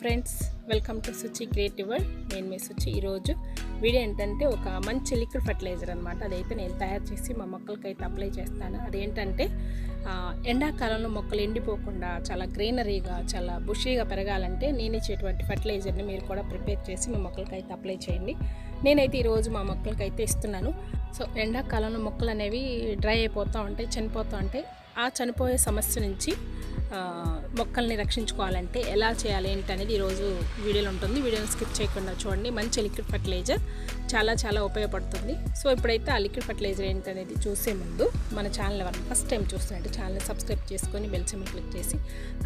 Friends welcome to Suchi Creative World. నేను మీ సుచి. ఈరోజు వీడియో ఏంటంటే ఒక మంచి లిక్విడ్ ఫర్టిలైజర్ అనమాట అదైతే నేను తయారు చేసి మా మొక్కలకి అయితే అప్లై చేస్తాను. అదేంటంటే ఎండాకాలంలో మొక్కలు ఎండిపోకుండా చాలా గ్రీనరీగా చాలా బుషీగా పెరగాలంటే నేను ఇచ్చేటువంటి ఫర్టిలైజర్ని మీరు కూడా ప్రిపేర్ చేసి మీ మొక్కలకి అయితే అప్లై చేయండి. నేనైతే ఈరోజు మా మొక్కలకి అయితే ఇస్తున్నాను. సో ఎండాకాలంలో మొక్కలు అనేవి డ్రై అయిపోతూ ఉంటాయి చనిపోతూ ఉంటాయి. ఆ చనిపోయే సమస్య నుంచి మొక్కల్ని రక్షించుకోవాలంటే ఎలా చేయాలి ఏంటి అనేది ఈరోజు వీడియోలో ఉంటుంది. వీడియోని స్కిప్ చేయకుండా చూడండి. మంచి లిక్విడ్ ఫర్టిలైజర్ చాలా చాలా ఉపయోగపడుతుంది. సో ఇప్పుడైతే ఆ లిక్విడ్ ఫర్టిలైజర్ ఏంటనేది చూసే ముందు మన ఛానల్ ఎవరైనా ఫస్ట్ టైం చూస్తున్నట్టు ఛానల్ సబ్స్క్రైబ్ చేసుకొని బెల్ సింబల్ క్లిక్ చేసి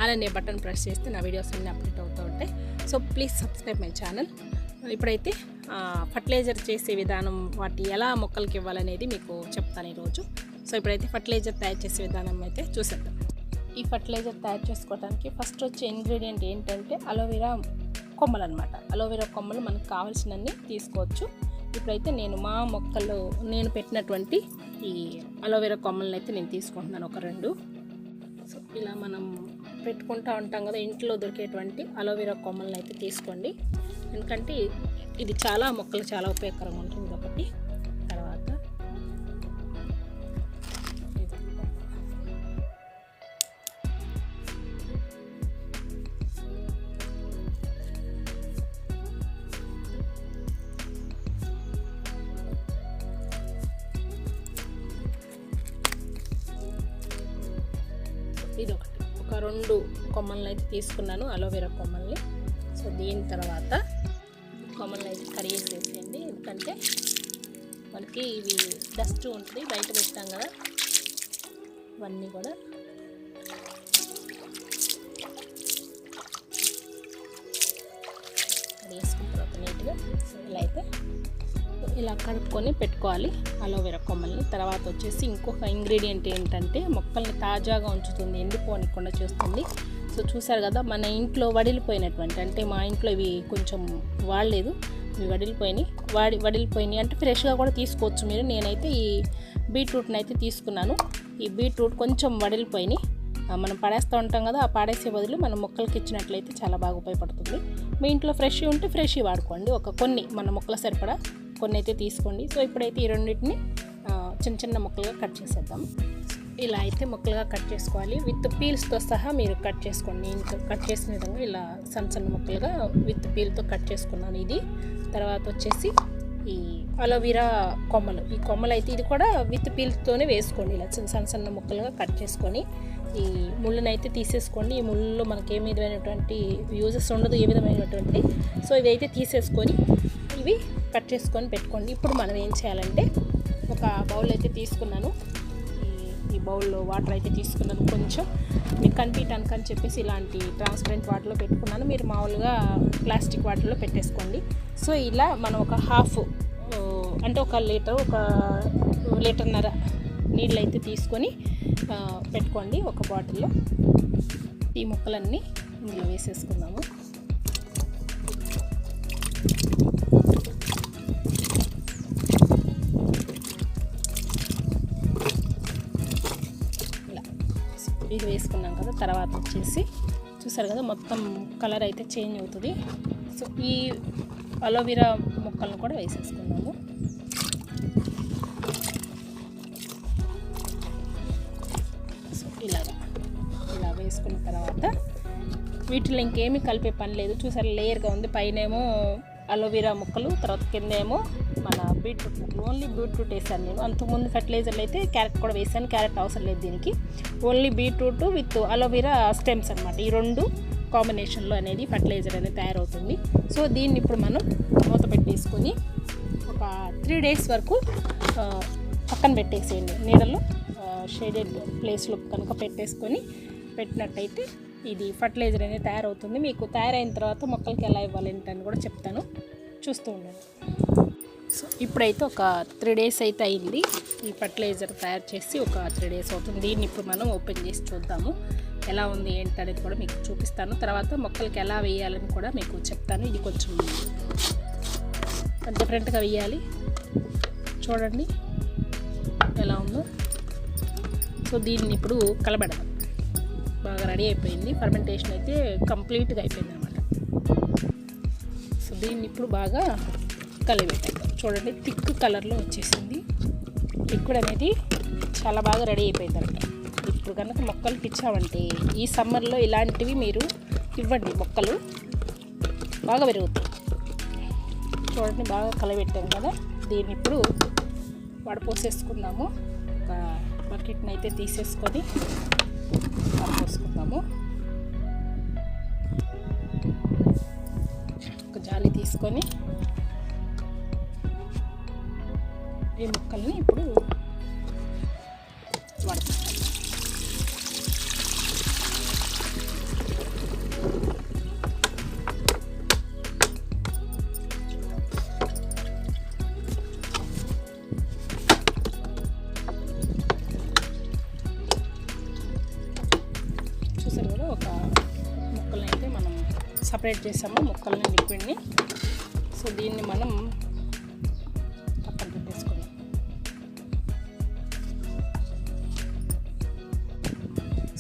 అలానే బటన్ ప్రెస్ చేస్తే నా వీడియోస్ అన్నీ అప్డేట్ అవుతూ ఉంటాయి. So please subscribe my channel. ఇప్పుడైతే ఫర్టిలైజర్ చేసే విధానం వాటి ఎలా మొక్కలకి ఇవ్వాలనేది మీకు చెప్తాను ఈరోజు. సో ఇప్పుడైతే ఫర్టిలైజర్ తయారు చేసే విధానం అయితే చూసేద్దాం. ఈ ఫర్టిలైజర్ తయారు చేసుకోవడానికి ఫస్ట్ వచ్చే ఇంగ్రీడియంట్ ఏంటంటే అలోవెరా కొమ్మలు అనమాట అలోవెరా కొమ్మలు మనకు కావాల్సినన్ని తీసుకోవచ్చు. ఇప్పుడైతే నేను మా మొక్కల్లో నేను పెట్టినటువంటి ఈ అలోవెరా కొమ్మలను అయితే నేను తీసుకుంటున్నాను ఒక రెండు. సో ఇలా మనం పెట్టుకుంటూ ఉంటాం కదా ఇంట్లో దొరికేటువంటి అలోవెరా కొమ్మలను అయితే తీసుకోండి. ఎందుకంటే ఇది చాలా మొక్కలు చాలా ఉపయోగకరంగా ఉంటుంది ఒకటి తీసుకున్నాను అలోవెరా కొమ్మల్ని సో దీని తర్వాత కొమ్మల్ని అయితే కరిగేసేసేయండి ఎందుకంటే మనకి ఇవి డస్ట్ ఉంటుంది బయట పెట్టాం కదా. ఇవన్నీ కూడా వేసుకున్న తర్వాత నీట్గా ఇలా అయితే ఇలా కడుక్కొని పెట్టుకోవాలి అలోవెరా కొమ్మల్ని తర్వాత వచ్చేసి ఇంకొక ఇంగ్రీడియంట్ ఏంటంటే మొక్కల్ని తాజాగా ఉంచుతుంది ఎండిపోనికుండా చేస్తుంది. సో చూసారు కదా మన ఇంట్లో వడిలిపోయినటువంటి అంటే మా ఇంట్లో ఇవి కొంచెం వాడలేదు ఇవి వడిలిపోయినాయి. వాడి వడిలిపోయినాయి అంటే ఫ్రెష్గా కూడా తీసుకోవచ్చు మీరు. నేనైతే ఈ బీట్రూట్ని అయితే తీసుకున్నాను. ఈ బీట్రూట్ కొంచెం వడిలిపోయినాయి. మనం పడేస్తూ ఉంటాం కదా ఆ పాడేసే బదులు మనం మొక్కలకి ఇచ్చినట్లయితే చాలా బాగా ఉపయోగపడుతుంది. మీ ఇంట్లో ఫ్రెష్ ఉంటే ఫ్రెష్ వాడుకోండి. ఒక కొన్ని మన మొక్కల సరిపడా కొన్ని అయితే తీసుకోండి. సో ఇప్పుడైతే ఈ రెండింటిని చిన్న చిన్న మొక్కలుగా కట్ చేసేద్దాం. ఇలా అయితే ముక్కలుగా కట్ చేసుకోవాలి. విత్ పీల్స్తో సహా మీరు కట్ చేసుకోండి. ఇంకా కట్ చేసిన విధంగా ఇలా సన్న సన్న ముక్కలుగా విత్ పీల్తో కట్ చేసుకున్నాను ఇది. తర్వాత వచ్చేసి ఈ అలోవీరా కొమ్మలు. ఈ కొమ్మలు అయితే ఇది కూడా విత్ పీల్తోనే వేసుకోండి. ఇలా చిన్న సన్న సన్న ముక్కలుగా కట్ చేసుకొని ఈ ముళ్ళను అయితే తీసేసుకోండి. ఈ ముళ్ళు మనకి ఏ విధమైనటువంటి యూజెస్ ఉండదు ఏ విధమైనటువంటి. సో ఇవి అయితే తీసేసుకొని ఇవి కట్ చేసుకొని పెట్టుకోండి. ఇప్పుడు మనం ఏం చేయాలంటే ఒక బౌల్ అయితే తీసుకున్నాను. ఈ- బౌల్లో వాటర్ అయితే తీసుకున్నాను కొంచెం. మీకు కనిపించడానికి అని చెప్పేసి ఇలాంటి ట్రాన్స్పరెంట్ వాటర్లో పెట్టుకున్నాను. మీరు మామూలుగా ప్లాస్టిక్ వాటర్లో పెట్టేసుకోండి. సో ఇలా మనం ఒక హాఫ్ అంటే ఒక లీటర్ ఒక లీటర్న్నర నీళ్ళు అయితే తీసుకొని పెట్టుకోండి ఒక బాటిల్లో. ఈ ముక్కలన్నీ ఇందులో వేసేసుకుందాము. ఇది వేసుకున్నాం కదా తర్వాత వచ్చేసి చూసారు కదా మొత్తం కలర్ అయితే చేంజ్ అవుతుంది. సో ఈ అలోవెరా మొక్కలను కూడా వేసేసుకున్నాము సో ఇలాగా ఇలా వేసుకున్న తర్వాత వీటిలో ఇంకేమీ కలిపే పని లేదు. చూసారు లేయర్గా ఉంది. పైనేమో అలోవెరా ముక్కలు తర్వాత కింద ఏమో మన బీట్రూట్ ముక్కలు ఓన్లీ బీట్రూట్ వేసాను నేను. అంతకుముందు ఫర్టిలైజర్లు అయితే క్యారెట్ కూడా వేసాను క్యారెట్ అవసరం లేదు దీనికి. Only beetroot with aloe vera stems అనమాట ఈ రెండు కాంబినేషన్లో అనేది ఫర్టిలైజర్ అనేది తయారవుతుంది. సో దీన్ని ఇప్పుడు మనం మూత పెట్టేసుకొని ఒక త్రీ డేస్ వరకు పక్కన పెట్టేసేయండి. నీడలో షేడెడ్ ప్లేస్లో కనుక పెట్టేసుకొని పెట్టినట్టయితే ఇది ఫర్టిలైజర్ అనేది తయారవుతుంది. మీకు తయారైన తర్వాత మొక్కలకి ఎలా ఇవ్వాలి ఏంటని కూడా చెప్తాను. చూస్తూ ఉండండి. సో ఇప్పుడైతే ఒక త్రీ డేస్ అయితే అయింది. ఈ ఫర్టిలైజర్ తయారు చేసి ఒక త్రీ డేస్ అవుతుంది. దీన్ని ఇప్పుడు మనం ఓపెన్ చేసి చూద్దాము. ఎలా ఉంది ఏంటి అనేది కూడా మీకు చూపిస్తాను. తర్వాత మొక్కలకి ఎలా వేయాలని కూడా మీకు చెప్తాను. ఇది కొంచెం డిఫరెంట్గా వేయాలి. చూడండి. ఎలా ఉందో. సో దీన్ని ఇప్పుడు కలబెడదాం. బాగా రెడీ అయిపోయింది. ఫర్మెంటేషన్ అయితే కంప్లీట్గా అయిపోయింది అనమాట సో దీన్ని ఇప్పుడు బాగా కలిపెట్టాం చూడండి థిక్ కలర్లో వచ్చేసింది. లిక్విడ్ అనేది చాలా బాగా రెడీ అయిపోయింది అనమాట ఇప్పుడు కనుక మొక్కలకి ఇచ్చామంటే ఈ సమ్మర్లో ఇలాంటివి మీరు ఇవ్వండి. మొక్కలు బాగా పెరుగుతాయి. చూడండి బాగా కలబెట్టాం కదా. దీన్ని ఇప్పుడు వడపోసేసుకుందాము. ఒక బకెట్ని అయితే తీసేసుకొని తీసుకుందాము ఒక జాలి తీసుకొని సపరేట్ చేసాము ముక్కల్ని లిక్విడ్ని. సో దీన్ని మనం పక్కన పెట్టేసుకుందాం.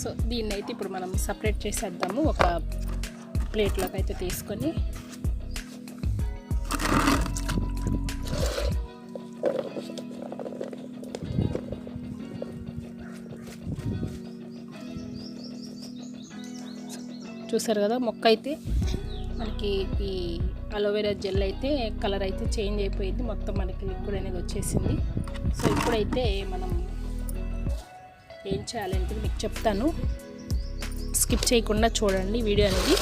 సో దీన్ని అయితే ఇప్పుడు మనం సపరేట్ చేసేద్దాము. ఒక ప్లేట్లోకి అయితే తీసుకొని. చూసారు కదా మొక్క అయితే మనకి ఈ అలోవెరా జెల్ అయితే కలర్ అయితే చేంజ్ అయిపోయింది. మొత్తం మనకి లిక్విడ్ అనేది వచ్చేసింది. సో ఇప్పుడైతే మనం ఏం చేయాలంటే మీకు చెప్తాను. స్కిప్ చేయకుండా చూడండి వీడియో అనేది.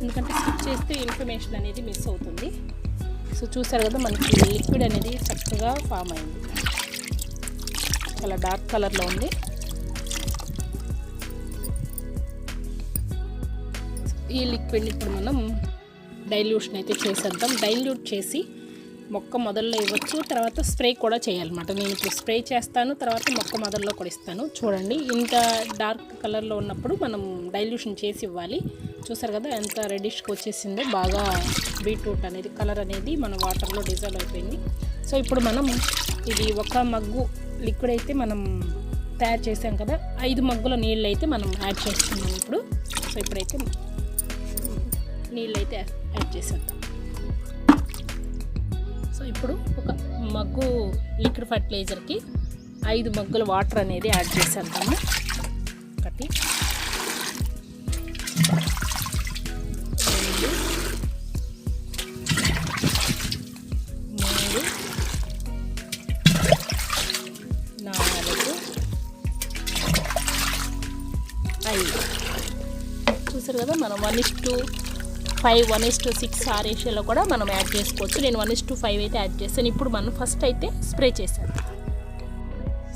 ఎందుకంటే స్కిప్ చేస్తే ఇన్ఫర్మేషన్ అనేది మిస్ అవుతుంది. సో చూసారు కదా మనకి లిక్విడ్ అనేది చక్కగా ఫామ్ అయింది. చాలా డార్క్ కలర్లో ఉంది. ఈ లిక్విడ్ని ఇప్పుడు మనం డైల్యూషన్ అయితే చేసేద్దాం. డైల్యూట్ చేసి మొక్క మొదల్లో ఇవ్వచ్చు. తర్వాత స్ప్రే కూడా చేయాలన్నమాట. నేను ఇప్పుడు స్ప్రే చేస్తాను తర్వాత మొక్క మొదల్లో కూడా ఇస్తాను. చూడండి ఇంత డార్క్ కలర్లో ఉన్నప్పుడు మనం డైల్యూషన్ చేసి ఇవ్వాలి. చూసారు కదా ఎంత రెడిష్గా వచ్చేసిందో బాగా బీట్రూట్ అనేది కలర్ అనేది మన వాటర్లో డిజాల్వ్ అయిపోయింది. సో ఇప్పుడు మనం ఇది ఒక మగ్గు లిక్విడ్ అయితే మనం తయారు చేసాం కదా ఐదు మగ్గుల నీళ్ళు అయితే మనం యాడ్ చేస్తున్నాం ఇప్పుడు. సో ఇప్పుడైతే నీళ్ళు అయితే యాడ్ చేసేద్దాం. సో ఇప్పుడు ఒక మగ్గు లిక్విడ్ ఫర్టిలైజర్కి ఐదు మగ్గుల వాటర్ అనేది యాడ్ చేసేద్దాము. ఒకటి నాలుగు ఐదు. చూసారు కదా మనం one is to five one is to six ఆ రేషియోలో కూడా మనం యాడ్ చేసుకోవచ్చు. నేను వన్ ఇస్ టు ఫైవ్ అయితే యాడ్ చేస్తాను ఇప్పుడు మనం ఫస్ట్ అయితే స్ప్రే చేసాను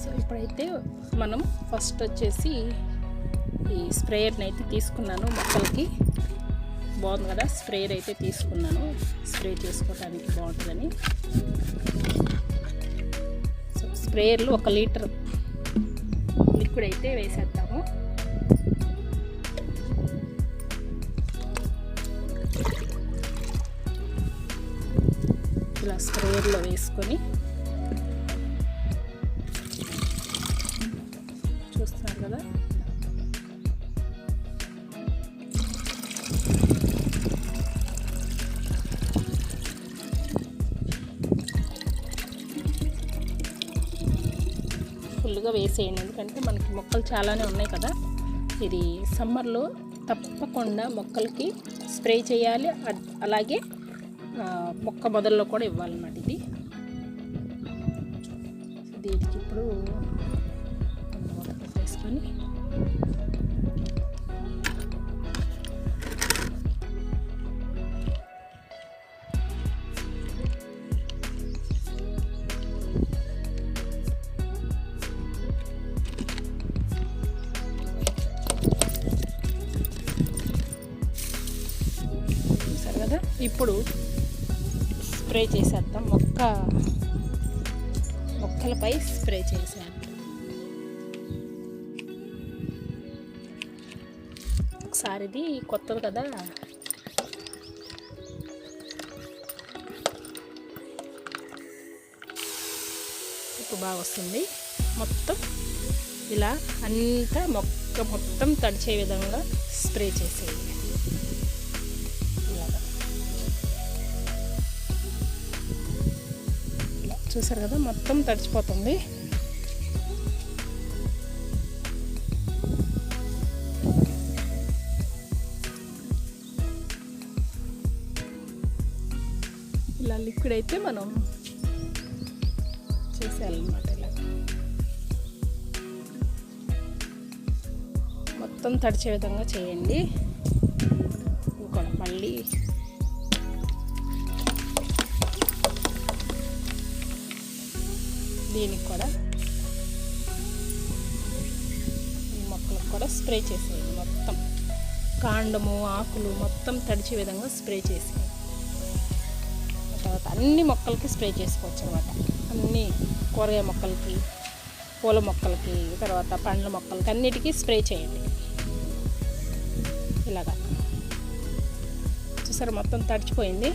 సో ఇప్పుడైతే మనం ఫస్ట్ వచ్చేసి ఈ స్ప్రేయర్ని అయితే తీసుకున్నాను. మొక్కలకి బాగుంది కదా? స్ప్రేయర్ అయితే తీసుకున్నాను. స్ప్రే చేసుకోవడానికి బాగుంటుందని. సో స్ప్రేయర్లు ఒక లీటర్ లిక్విడ్ అయితే వేసేద్దాం. స్ప్రేయర్లో వేసుకొని చూస్తున్నారు కదా? ఫుల్గా వేసేయండి. ఎందుకంటే మనకి మొక్కలు చాలానే ఉన్నాయి కదా? ఇది సమ్మర్లో తప్పకుండా మొక్కలకి స్ప్రే చేయాలి. అలాగే మొక్క మొదల్లో కూడా ఇవ్వాలన్నమాట ఇది. దీనికి ఇప్పుడు వేసుకొని స్ప్రే చేసేద్దాం. మొక్క మొక్కలపై స్ప్రే చేసేద్దాం. ఒకసారి ఇది కొత్తది కదా. ఇప్పుడు బాగా వస్తుంది మొత్తం ఇలా అంతా మొక్క మొత్తం తడిచే విధంగా స్ప్రే చేసేది చూసారు కదా మొత్తం తడిచిపోతుంది. ఇలా లిక్విడ్ అయితే మనం చేసేయాలన్నమాట ఇలా. మొత్తం తడిచే విధంగా చేయండి. ఇంకోటి మళ్ళీ దీనికి కూడా ఈ మొక్కలకు కూడా స్ప్రే చేసేయండి. మొత్తం కాండము ఆకులు మొత్తం తడిచే విధంగా స్ప్రే చేసి తర్వాత అన్ని మొక్కలకి స్ప్రే చేసుకోవచ్చు అనమాట అన్ని కూరగాయ మొక్కలకి పూల మొక్కలకి తర్వాత పండ్ల మొక్కలకి అన్నిటికీ స్ప్రే చేయండి. ఇలాగా. చూసారు మొత్తం తడిచిపోయింది.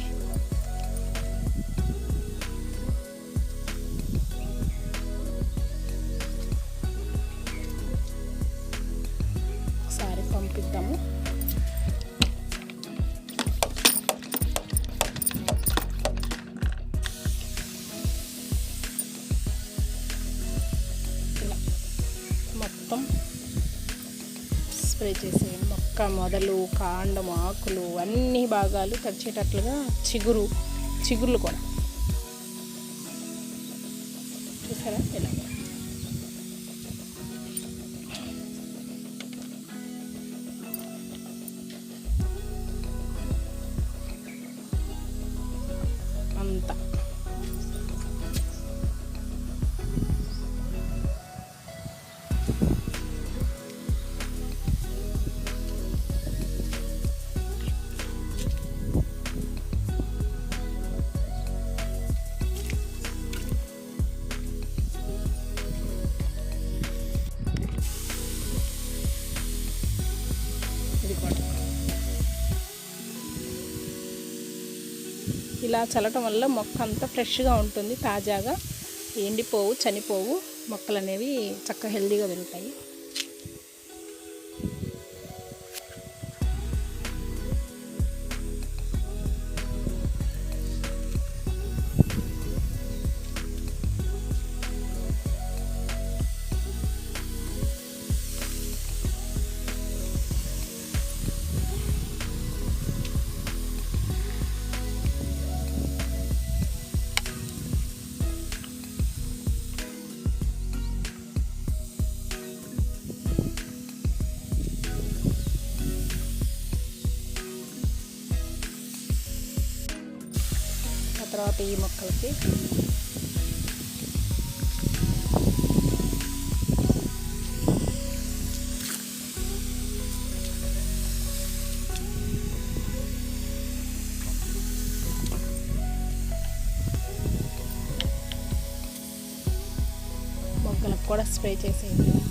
చేసేయండి మొక్క మొదలు కాండం ఆకులు అన్ని భాగాలు తడిచేటట్లుగా చిగురు చిగుర్లు కూడా. చూసారా? ఇలా. ఇలా చల్లటం వల్ల మొక్క అంతా ఫ్రెష్గా ఉంటుంది తాజాగా. ఎండిపోవు చనిపోవు. మొక్కలు అనేవి చక్కగా హెల్దీగా పెరుగుతాయి. తర్వాత ఈ మొక్కలకి. మొక్కలకు కూడా స్ప్రే చేసేయండి.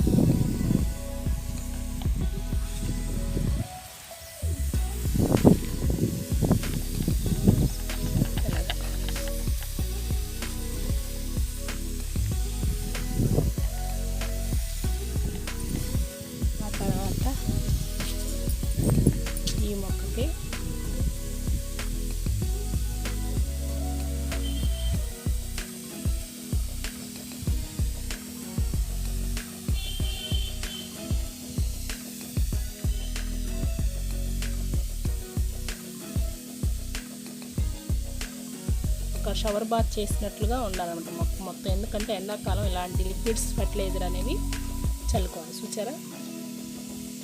ఈ మొక్కకి. ఒక షవర్ బాత్ చేసినట్లుగా ఉండాలన్నమాట మొక్క మొత్తం. ఎందుకంటే ఎండాకాలం ఇలాంటి లిక్విడ్స్ ఫర్టిలైజర్ అనేవి చల్లుకోవాలి. చూసారా?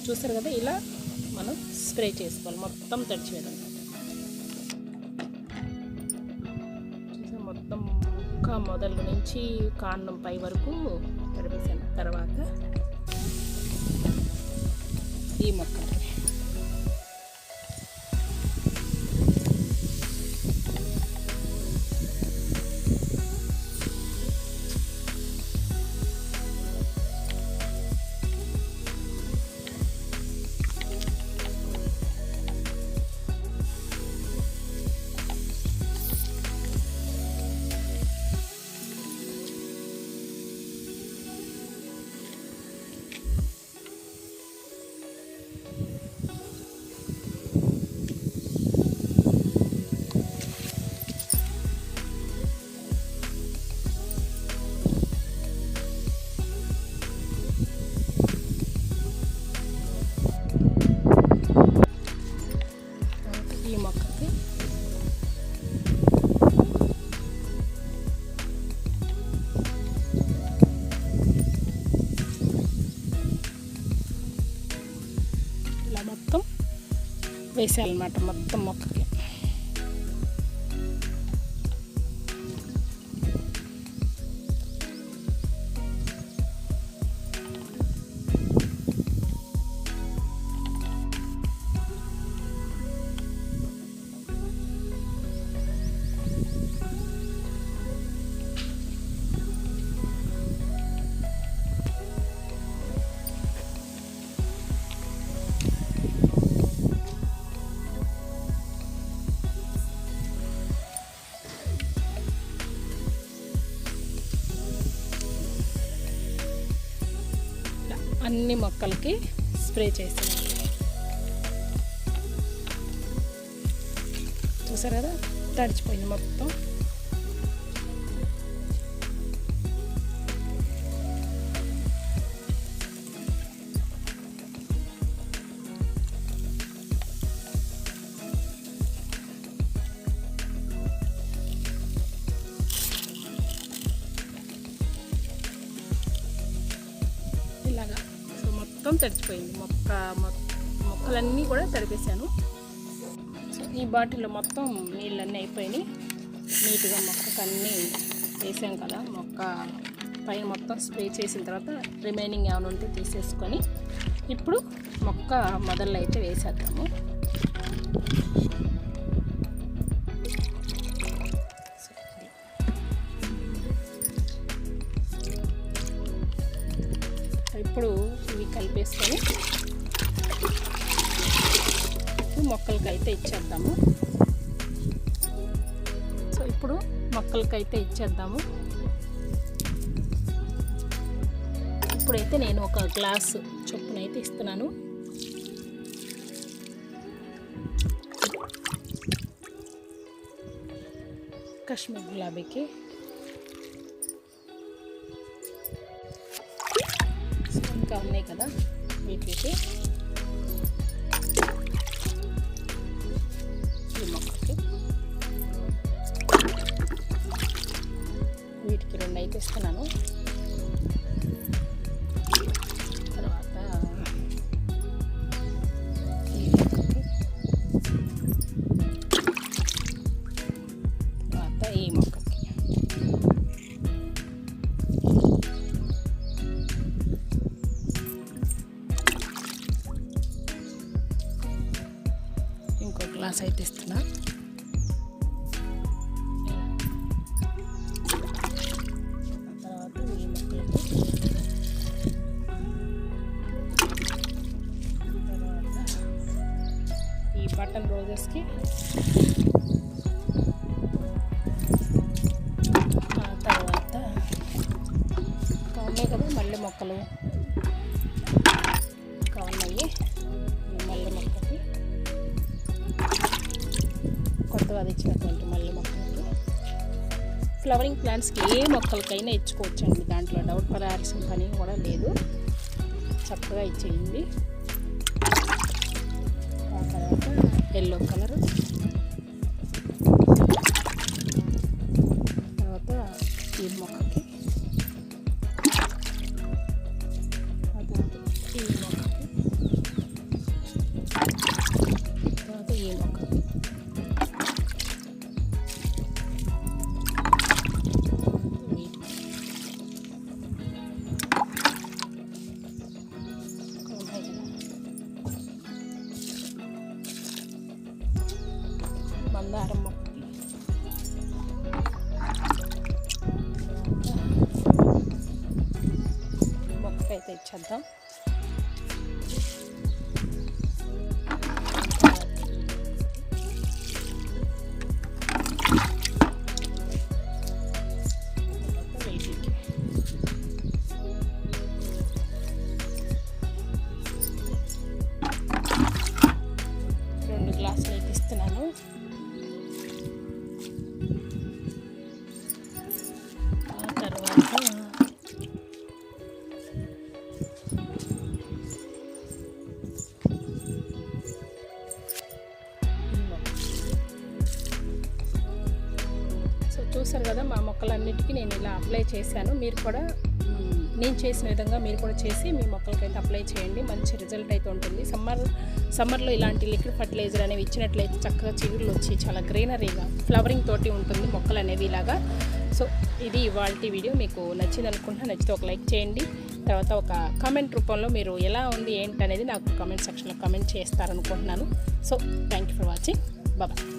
చూసారు కదా? ఇలా మనం స్ప్రే చేసుకోవాలి. మొత్తం తడిచి చూసా మొత్తం మొక్క మొదలు నుంచి కాండం పై వరకు తడిపేసాను తర్వాత ఈ మొక్కలు వేసేయాలన్నమాట మొత్తం మొక్క అన్ని మొక్కలకి స్ప్రే చేసేయాలి చూసారు కదా? తడిచిపోయింది మొత్తం. మొత్తం తడిచిపోయింది. మొక్క మొక్కలన్నీ కూడా తడిపేశాను. ఈ బాటిల్లో మొత్తం నీళ్ళన్నీ అయిపోయినాయి. నీట్గా మొక్కకు అన్నీ వేసాం కదా మొక్క పైన మొత్తం స్ప్రే చేసిన తర్వాత రిమైనింగ్ ఏమైనా ఉంటే తీసేసుకొని ఇప్పుడు మొక్క మొదళ్ళు అయితే వేసేద్దాము. ఇప్పుడు ఇవి కలిపేసుకొని మొక్కలకి అయితే ఇచ్చేద్దాము. సో ఇప్పుడు మొక్కలకి అయితే ఇచ్చేద్దాము. ఇప్పుడైతే నేను ఒక గ్లాస్ చొప్పునైతే ఇస్తున్నాను. కాశ్మీర్ గులాబీకి కదా వీటికి ఈ మొక్కకి. వీటికి రెండు అయితే ఇస్తున్నాను. బటన్ రోజెస్కి. ఆ తర్వాత ఇంకా ఉన్నాయి కదా మల్లె మొక్కలు. ఇంకా ఉన్నాయి మల్లె మొక్కకి కొత్తగా తెచ్చినటువంటి మల్లె మొక్కలకి. ఫ్లవరింగ్ ప్లాంట్స్కి ఏ మొక్కలకైనా ఇచ్చుకోవచ్చండి దాంట్లో. డౌట్ పడాల్సిన పని కూడా లేదు. చక్కగా ఇచ్చేయండి. ఎల్లో కలర్ అప్లై చేశాను. మీరు కూడా నేను చేసిన విధంగా మీరు కూడా చేసి మీ మొక్కలకైతే అప్లై చేయండి. మంచి రిజల్ట్ అయితే ఉంటుంది. సమ్మర్ సమ్మర్లో ఇలాంటి లిక్విడ్ ఫర్టిలైజర్ అనేవి ఇచ్చినట్లయితే చక్కగా చిగురులు వచ్చి చాలా గ్రీనరీగా ఫ్లవరింగ్ తోటి ఉంటుంది మొక్కలు అనేవి ఇలాగా. సో ఇది ఇవాళ వీడియో. మీకు నచ్చింది అనుకుంటున్నా నచ్చితే ఒక లైక్ చేయండి. తర్వాత ఒక కామెంట్ రూపంలో మీరు ఎలా ఉంది ఏంటి అనేది నాకు కామెంట్ సెక్షన్లో comment చేస్తారనుకుంటున్నాను. So thank you for watching bye bye